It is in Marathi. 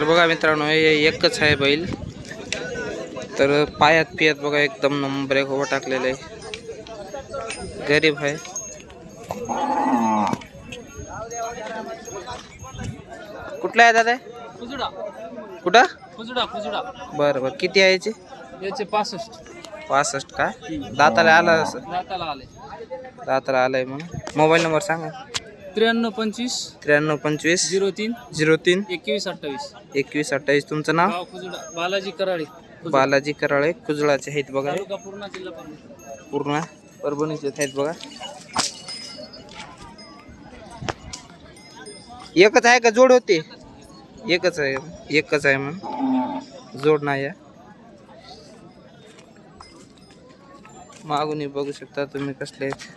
तर बघा मित्रांनो हे एकच आहे बैल. तर पायात पियात बघा एकदम नंबर एक उभा टाकलेला आहे. गरीब आहे. कुठला आहे दादा? कुठं? खुजडा खुजडा बरं बरं. किती आहे याचे? याचे पासष्ट. पासष्ट का? दाताला आला असं? दाताला आले. दाताला आलाय म्हणून. मोबाईल नंबर सांगा. त्र्याण्णव पंचवीस त्र्याण्णव पंचवीस झिरो तीन झिरो तीन एकवीस अठ्ठावीस. एकवीस अठ्ठावीस. तुमचं नाव? गाव बालाजी कराळे बालाजी कराळे कुजळाचे आहेत बघा. तालुका पूर्णा जिल्हा परभणी. पूर्ण परभणीचे आहेत बघा. एकच आहे का? जोड होते. एकच आहे. एकच आहे म्हणून. जोड नाही आहे. मागूनही बघू शकता तुम्ही कसले आहेत.